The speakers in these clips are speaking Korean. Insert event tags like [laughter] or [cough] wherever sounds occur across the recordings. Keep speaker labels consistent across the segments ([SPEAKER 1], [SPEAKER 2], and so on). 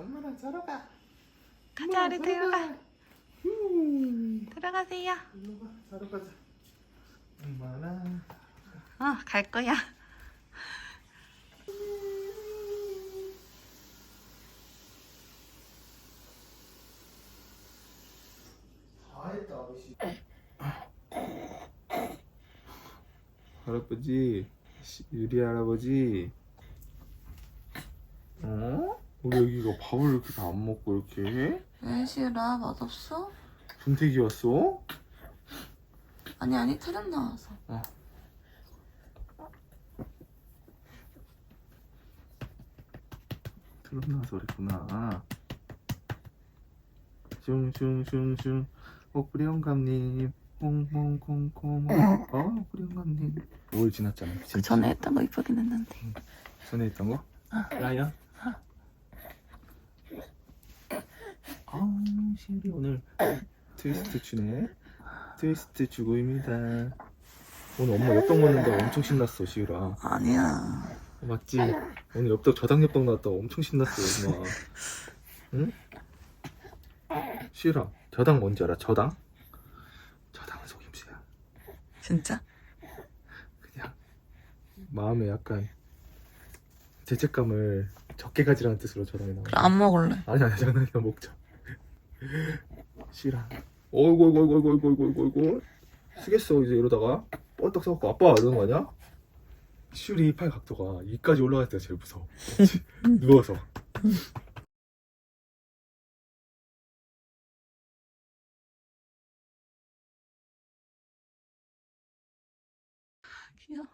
[SPEAKER 1] 엄마랑 자러 가
[SPEAKER 2] 가자, 우리 들어가.
[SPEAKER 1] 음.
[SPEAKER 2] 들어가세요.
[SPEAKER 1] 일로 가 자러 가자 엄마랑
[SPEAKER 2] 어, 갈 거야.
[SPEAKER 1] 다 했다 아버지 [coughs] 할아버지 시- 유리 할아버지 어? 우리 여기가 밥을 이렇게 다 안 먹고 이렇게 해?
[SPEAKER 2] 왜 싫어? 맛없어?
[SPEAKER 1] 준택이 왔어?
[SPEAKER 2] 아니, 아니, 트름 나와서.
[SPEAKER 1] 드러나서 그랬구나 슝슝슝슝 옥부리 영감님 콩콩콩콩 어 옥부리 영감님 5일 지났잖아
[SPEAKER 2] 그 전에 했던 거 이쁘긴 했는데.
[SPEAKER 1] 전에 했던 거? 라이언? 아 신비 오늘 트위스트 추네 트위스트 주고입니다 오늘 엄마 엽떡 먹는다고 엄청 신났어 시우라
[SPEAKER 2] 아니야.
[SPEAKER 1] 맞지? 오늘 엽떡 저당 엽떡 나왔다고 엄청 신났어 엄마 응? 시우라 저당 뭔지 알아? 저당? 저당은 속임수야
[SPEAKER 2] 진짜?
[SPEAKER 1] 그냥 마음에 약간 죄책감을 적게 가지라는 뜻으로 저당이 나와
[SPEAKER 2] 그래, 안 먹을래.
[SPEAKER 1] 아니 아니 장난이야 먹자 싫어 어이구 어이구 어이구 어이구 어이구 어이구 어이구 쓰겠어 이제 이러다가 뻘떡 써갖고 아빠 이러는 거 아니야? 슈리 팔 각도가 이까지 올라갈 때가 제일 무서워 누워서
[SPEAKER 2] 귀여워.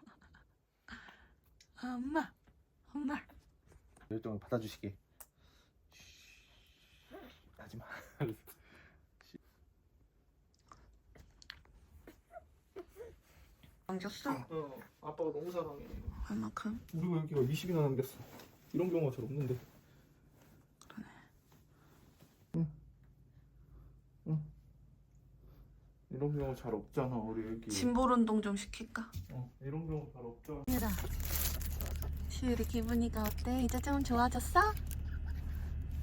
[SPEAKER 2] 아, 엄마. 엄마.
[SPEAKER 1] 열정을 받아주시게 하지 마
[SPEAKER 2] 남겼어? [laughs]
[SPEAKER 1] 어 아빠가 너무 사랑해
[SPEAKER 2] 얼마큼?
[SPEAKER 1] 우리가 여기가 20이나 남겼어 이런 경우가 잘 없는데 응. 응. 이런 경우 잘 없잖아 우리 여기
[SPEAKER 2] 짐볼 운동 좀 시킬까?
[SPEAKER 1] 어, 이런 경우 잘 없잖아
[SPEAKER 2] 얘들아. 시율이 기분이가 어때? 이제 좀 좋아졌어?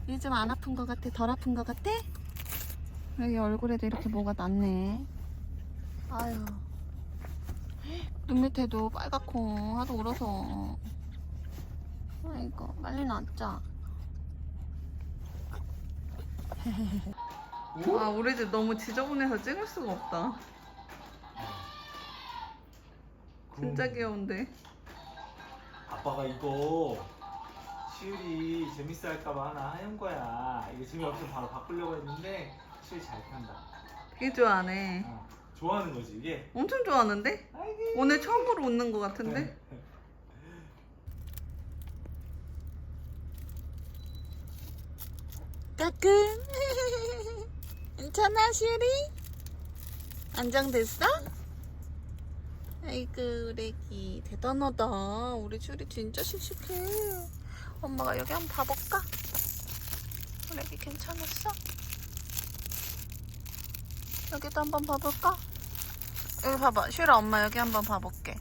[SPEAKER 2] 요즘 안 아픈 거 같아? 덜 아픈 거 같아? 여기 얼굴에도 이렇게 뭐가 났네. 아유. 눈 밑에도 빨갛고 하도 울어서. 아이고, 빨리 낫자. [laughs] 아, 우리 집 너무 지저분해서 찍을 수가 없다. 진짜 귀여운데.
[SPEAKER 1] 아빠가 이거 시율이 재밌어 할까봐 하나 해온 거야 이거 재미없으면 바로 바꾸려고 했는데 시율이 잘 탄다
[SPEAKER 2] 되게 좋아하네.
[SPEAKER 1] 어, 좋아하는 거지 이게
[SPEAKER 2] 엄청 좋아하는데?
[SPEAKER 1] 아이고
[SPEAKER 2] 오늘 처음으로 웃는 것 같은데? 까꿍 괜찮아 시리? 안정됐어? 아이고 우리 애기 대단하다 우리 슈리 진짜 씩씩해 엄마가 여기 한번 봐볼까? 우리 애기 괜찮았어? 여기도 한번 봐볼까? 여기 봐봐 슈라 엄마 여기 한번 봐볼게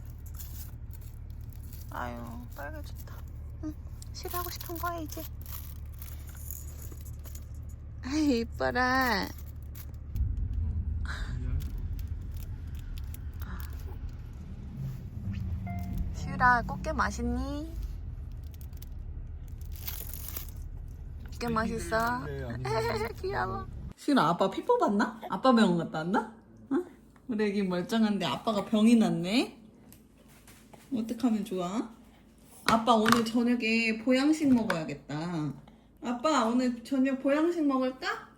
[SPEAKER 2] 아유 빨개졌다 응 슈라 하고 싶은 거야 이제 아이 이뻐라 슈라 꽃게 맛있니? 꽃게 맛있어? [laughs] 귀여워 슈라 아빠 피 뽑았나? 아빠 병원 갔다 왔나? 응? 우리 애기 멀쩡한데 아빠가 병이 났네? 어떡하면 좋아? 아빠 오늘 저녁에 보양식 먹어야겠다. 아빠 오늘 저녁 보양식 먹을까?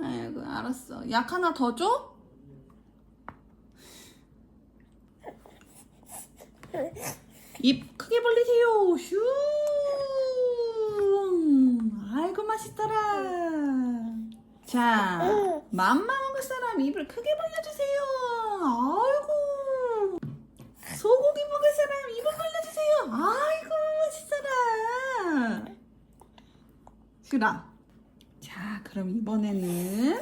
[SPEAKER 2] 아이고 알았어. 약 하나 더 줘? 입 크게 벌리세요. 슈. 아이고 맛있더라. 자, 맘마 먹을 사람 입을 크게 벌려주세요. 아이고. 소고기 먹을 사람 입을 벌려주세요. 아이고 맛있어라. 슈라. 자, 그럼 이번에는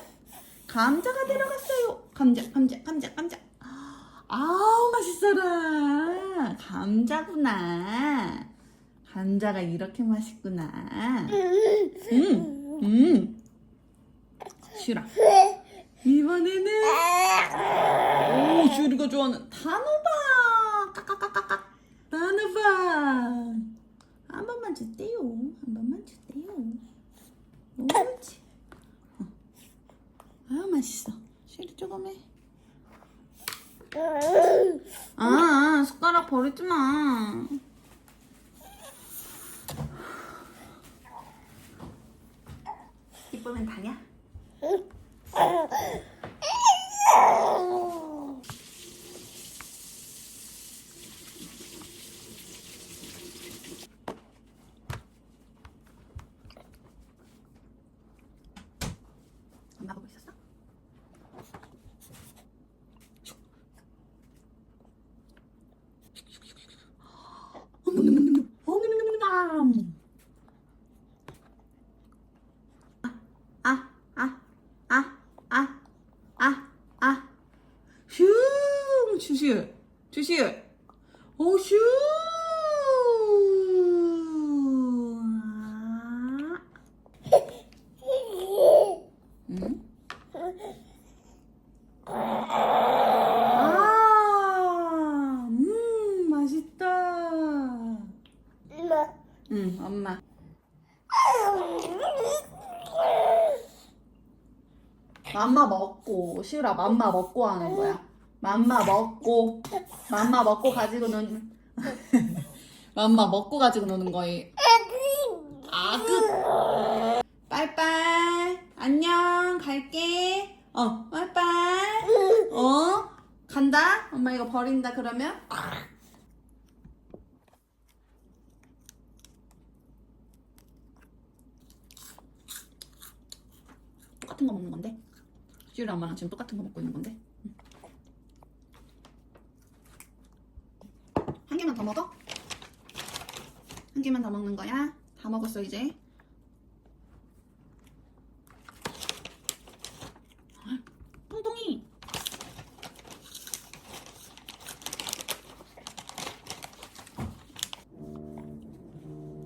[SPEAKER 2] 감자가 들어갔어요. 감자, 감자, 감자, 감자. 아우 맛있어라. 감자구나. 감자가 이렇게 맛있구나. 음, 음. 슈라. 이번에는 오 슈리가 좋아하는 단호박. 까까까까까. 단호박. 한 번만 주세요. 한 번만 주세요. 옳지. 어. 아 맛있어. 슈리 조금 해. 아, 아 숟가락 버리지 마. 이쁘면 다냐? 엄마 보고 있었어? 아, 아, 아, 아, 아, 아. 슝! 주시, 주시. 오, 슝! 아. 응? 아, 음, 맛있다. 응, 엄마. 맘마 먹고 시우라 맘마 먹고 하는 거야. 맘마 먹고 맘마 먹고 가지고 노는 [laughs] 맘마 먹고 가지고 노는 거예요. 아그 빠이빠이 안녕 갈게. 어 빠이빠이 어 간다. 엄마 이거 버린다 그러면. 똑같은 거 먹는 건데. 시우라 엄마랑 지금 똑같은 거 먹고 있는 건데. 응. 한 개만 더 먹어? 한 개만 더 먹는 거야? 다 먹었어 이제. 아, 통통이.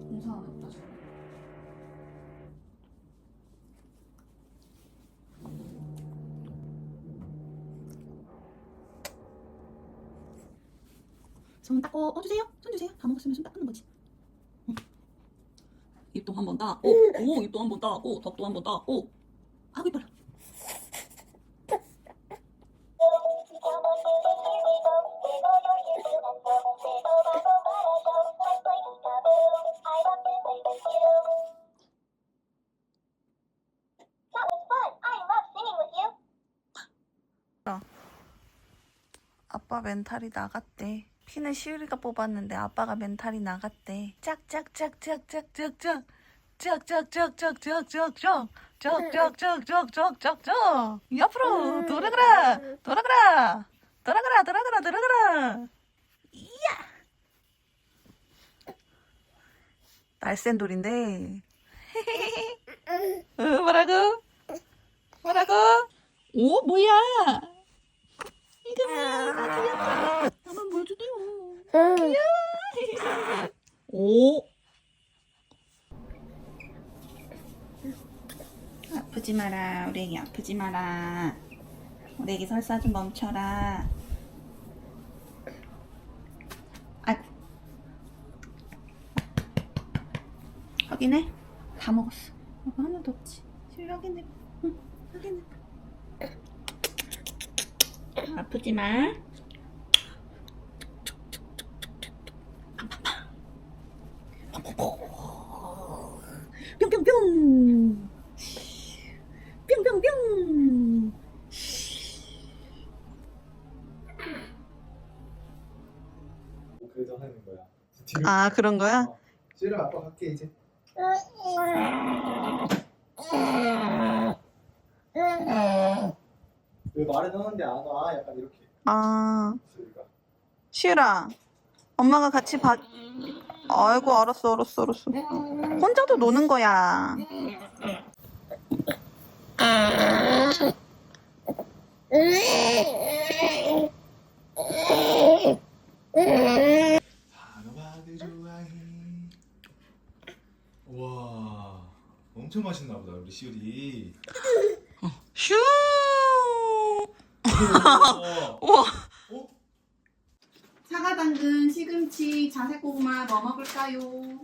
[SPEAKER 2] 공사 안 했다. 지금. 손 닦고 어 주세요. 손 주세요. 다 먹었으면 손 닦는 거지. 응. 입도 한번 따고 오 입도 한번 따고 덕도 한번 따고 아구 이뻐라.
[SPEAKER 3] you.
[SPEAKER 2] 아빠 멘탈이 나갔대 피는 시우리가 뽑았는데 아빠가 멘탈이 나갔대 짝짝짝짝짝짝짝 짝짝짝짝짝짝짝짝짝짝짝짝짝짝 옆으로 돌아가라 돌아가라 돌아가라 돌아가라 돌아가라 이야 날쌘 돌인데 어, 뭐라고 뭐라고 오 뭐야 이거 뭐야 보여주세요 오. 아프지 마라 우리 애기 아프지 마라. 우리 애기 설사 좀 멈춰라. 아. 확인해? 다 먹었어. 이거 하나도 없지. 실 확인해 응 확인해. 아프지 마 뿅뿅뿅 뿅뿅뿅
[SPEAKER 1] 그래서 하는 거야.
[SPEAKER 2] 아 그런 거야?
[SPEAKER 1] 싫어 아빠 갈게 이제. 왜 말은 하는데 안 와? 약간 이렇게
[SPEAKER 2] 아, 시우라. 엄마가 같이 봐. 아이고, 알았어, 알았어, 알았어. 혼자도 노는 거야.
[SPEAKER 1] 좋아해 와 엄청 맛있나 보다 우리 시우리
[SPEAKER 2] 슈!
[SPEAKER 1] 우와?
[SPEAKER 2] 사과 당근, 시금치, 자색 고구마 뭐 먹을까요?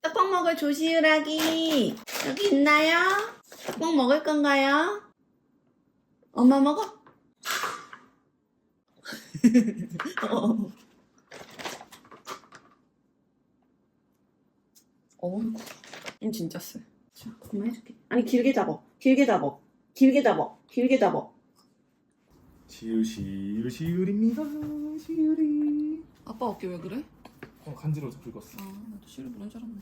[SPEAKER 2] 떡볶 먹을 조시우라기 여기 있나요? 떡볶 먹을 건가요? 엄마 먹어? [laughs] 어. 어우, 이 진짜 쎄. 자, 엄마 해줄게. 아니 길게 잡어. 길게 잡어. 길게 잡어. 길게 잡어.
[SPEAKER 1] 시우 시우 시우리입니다 시우리
[SPEAKER 2] 아빠 어깨 왜 그래?
[SPEAKER 1] 어 간지러워서 긁었어
[SPEAKER 2] 아, 나도 시를 그런 줄 알았네.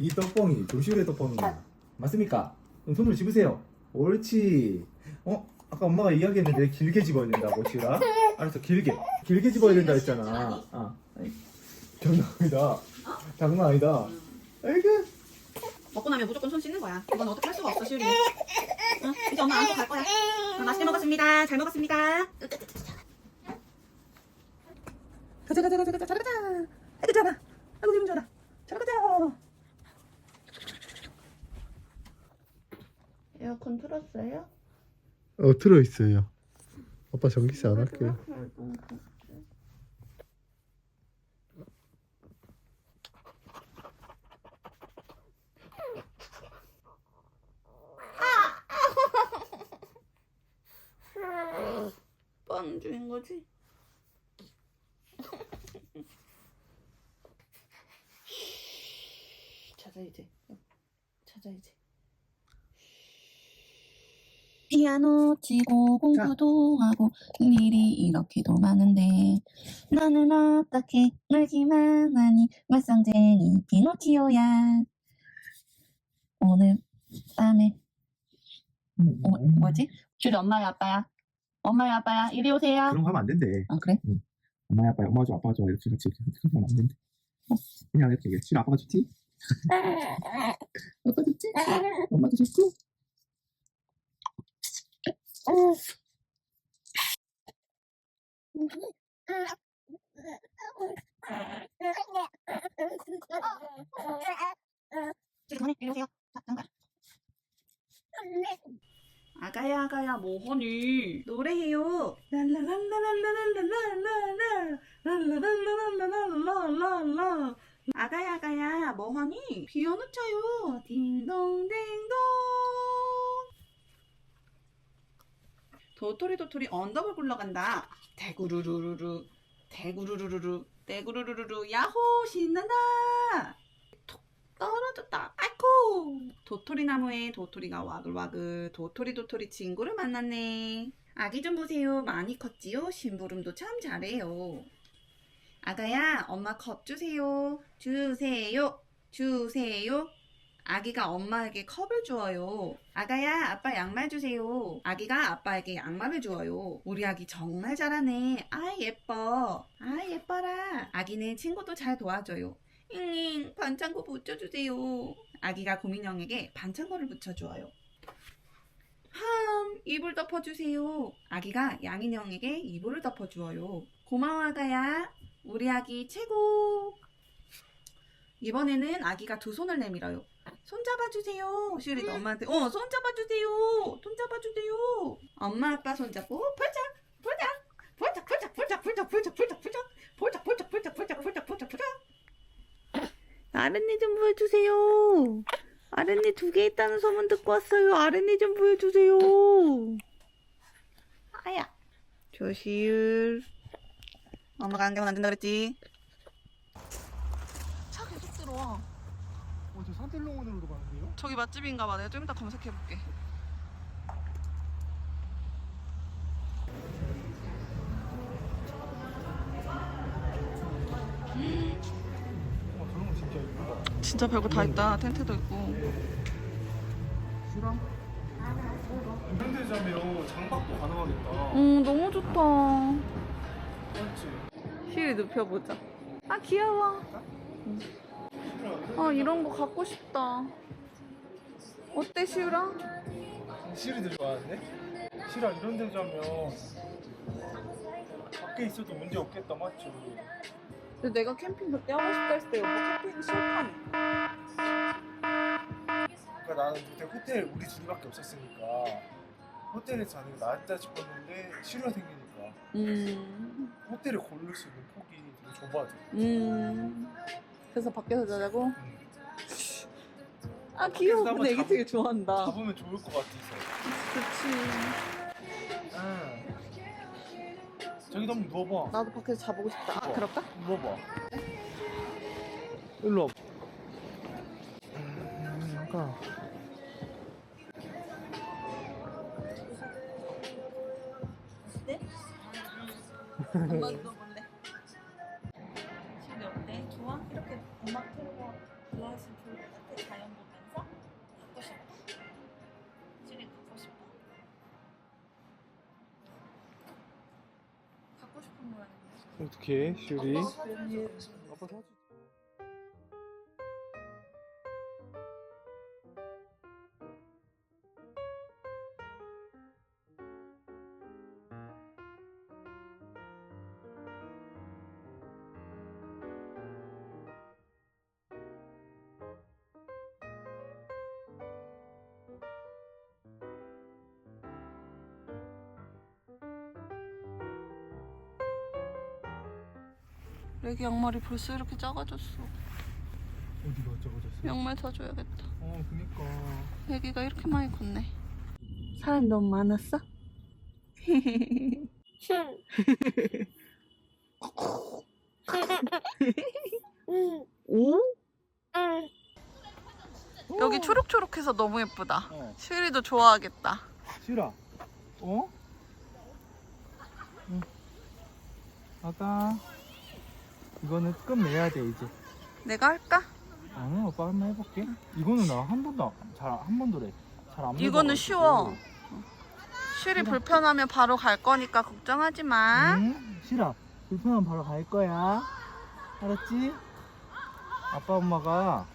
[SPEAKER 1] 이 떡봉이 조시우의 떡봉이 맞습니까? 그럼 손으로 집으세요 옳지 어? 아까 엄마가 이야기했는데 길게 집어야 된다고 시우라 알았어 길게 길게 집어야 된다 했잖아 아 장난 아니다 장난 아니다 아이고
[SPEAKER 2] 먹고 나면 무조건 손 씻는 거야. 이건 어떻게 할 수가 없어, 시울이. 응? 이제 엄마 안고 갈 거야. 응, 맛있게 먹었습니다. 잘 먹었습니다. 가자, 가자, 가자, 가자, 잘 가자. 아이고, 잡아. 아이고, 기분 좋아. 잘 가자. 에어컨 틀었어요?
[SPEAKER 1] 어 들어있어요 아빠 전기세 안 할게요
[SPEAKER 2] 뻔 주인 거지? [laughs] 찾아 이제. 찾아 이제.
[SPEAKER 4] 피아노 치고 공부도 하고 일이 이렇게도 많은데 나는 어떻게 놀기만 하니 말썽쟁이 피노키오야. 오늘 밤에 어, 뭐지? 줄 엄마야 아빠야 엄마야 아빠야 이리 오세요.
[SPEAKER 1] 그런 거 하면 안 된대.
[SPEAKER 4] 아 그래?
[SPEAKER 1] 엄마 아빠 엄마 줘 아빠 줘. 이렇게 같이 이렇게 하면 안 된대. 그냥 이렇게 얘기해. 싫어 아빠가 좋지? 아빠 좋지? 엄마도 좋고?
[SPEAKER 4] 저기 전에 이리 오세요. 자 잠깐
[SPEAKER 2] 아가야 아가야 뭐하니? 노래해요. 랄랄랄랄랄랄랄랄랄라 랄랄랄랄랄랄랄랄라 아가야 아가야 뭐하니? 피아노 쳐요. 딩동댕동. 도토리 도토리 언덕을 굴러간다. 대구르르르르 대구르르르르 대구르르르르 야호 신난다. 톡 떨어졌다 아이코 도토리 나무에 도토리가 와글와글 도토리 도토리 친구를 만났네 아기 좀 보세요 많이 컸지요 심부름도 참 잘해요 아가야 엄마 컵 주세요 주세요 주세요 아기가 엄마에게 컵을 주어요. 아가야, 아빠 양말 주세요. 아기가 아빠에게 양말을 주어요. 우리 아기 정말 잘하네. 아, 예뻐. 아, 예뻐라. 아기는 친구도 잘 도와줘요. 잉잉, 반창고 붙여주세요. 아기가 고민형에게 반창고를 붙여주어요. 함, 이불 덮어주세요. 아기가 양인형에게 이불을 덮어주어요. 고마워, 아가야. 우리 아기 최고. 이번에는 아기가 두 손을 내밀어요. 손 잡아주세요. 시우리도 엄마한테, 어, 손 잡아주세요. 손 잡아주세요. 엄마, 아빠 손 잡고, 펄짝, 펄짝, 펄짝, 펄짝, 펄짝, 펄짝, 펄짝, 펄짝, 펄짝, 펄짝, 펄짝, 펄짝, 펄짝, 펄짝, 펄짝, 펄짝. 아랫니 좀 보여주세요. 아랫니 두 개 있다는 소문 듣고 왔어요. 아랫니 좀 보여주세요. 아야. 조시율. 엄마가 안경은 안 된다 그랬지? 차 계속 들어와.
[SPEAKER 1] 어 저 산텔롱원으로 가는데요?
[SPEAKER 2] 저기 맛집인가 봐. 내가 좀 이따 검색해 볼게. 진짜 별거 다 있다. 텐트도 있고.
[SPEAKER 1] 싫어? 현대자면 장박도 가능하겠다.
[SPEAKER 2] 음 너무 좋다.
[SPEAKER 1] 맞지?
[SPEAKER 2] 힐 눕혀보자. 아 귀여워. 아 이런 거 갖고 싶다. 어때 시우라?
[SPEAKER 1] 시리들 좋아하는데? 시라 이런 데 자면 밖에 있어도 문제 없겠다 맞죠?
[SPEAKER 2] 근데 내가 캠핑 그때 하고 싶다 했을 때 오빠 캠핑 싫다며.
[SPEAKER 1] 그러니까 나는 그때 호텔 우리 둘밖에 없었으니까 호텔에 자는 게 낫다 싶었는데 시류가 생기니까
[SPEAKER 2] 음.
[SPEAKER 1] 호텔을 고를 수 있는 폭이 되게 좁아져.
[SPEAKER 2] 음. 그래서 밖에서 자자고?
[SPEAKER 1] 음.
[SPEAKER 2] 아 귀여워. 근데 애기
[SPEAKER 1] 잡-
[SPEAKER 2] 되게 좋아한다.
[SPEAKER 1] 잡으면 좋을 것 같아서.
[SPEAKER 2] 그치.
[SPEAKER 1] 응. 저기도 한번 누워봐.
[SPEAKER 2] 나도 밖에서 자보고 싶다. 아
[SPEAKER 1] 어.
[SPEAKER 2] 그럴까?
[SPEAKER 1] 누워봐. 일로 와봐. 음, 아까
[SPEAKER 2] 한번 넣어볼래?
[SPEAKER 1] 어떻게 슈리?
[SPEAKER 2] 애기 양말이 벌써 이렇게 작아졌어
[SPEAKER 1] 어디가 적어졌어?
[SPEAKER 2] 양말 사줘야겠다
[SPEAKER 1] 어, 그니까.
[SPEAKER 2] 애기가 이렇게 많이 컸네 사람이 너무 많았어? 오? 여기 초록초록해서 너무 예쁘다
[SPEAKER 1] 어.
[SPEAKER 2] 슈리도 좋아하겠다
[SPEAKER 1] 슈라. 어? 응. 아까 이거는 끝내야 돼 이제.
[SPEAKER 2] 내가 할까?
[SPEAKER 1] 아니 오빠 한번 해볼게. 이거는 나 한 번도 잘한 번도 래. 잘안
[SPEAKER 2] 이거는 쉬워. 슈리 불편하면 바로 갈 거니까 걱정하지 마
[SPEAKER 1] 응? 싫어. 불편하면 바로 갈 거야. 알았지? 아빠 엄마가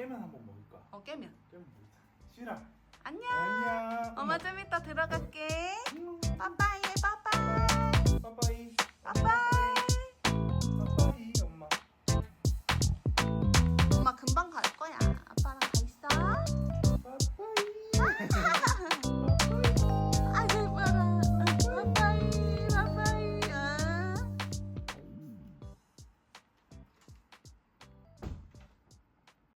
[SPEAKER 1] 깨면 한번 먹을까?
[SPEAKER 2] 어 깨면
[SPEAKER 1] 깨면 먹자. 싫어.
[SPEAKER 2] 안녕
[SPEAKER 1] 안녕.
[SPEAKER 2] 엄마 좀 이따 들어갈게 빠빠이
[SPEAKER 1] 빠빠이.
[SPEAKER 2] 빠빠이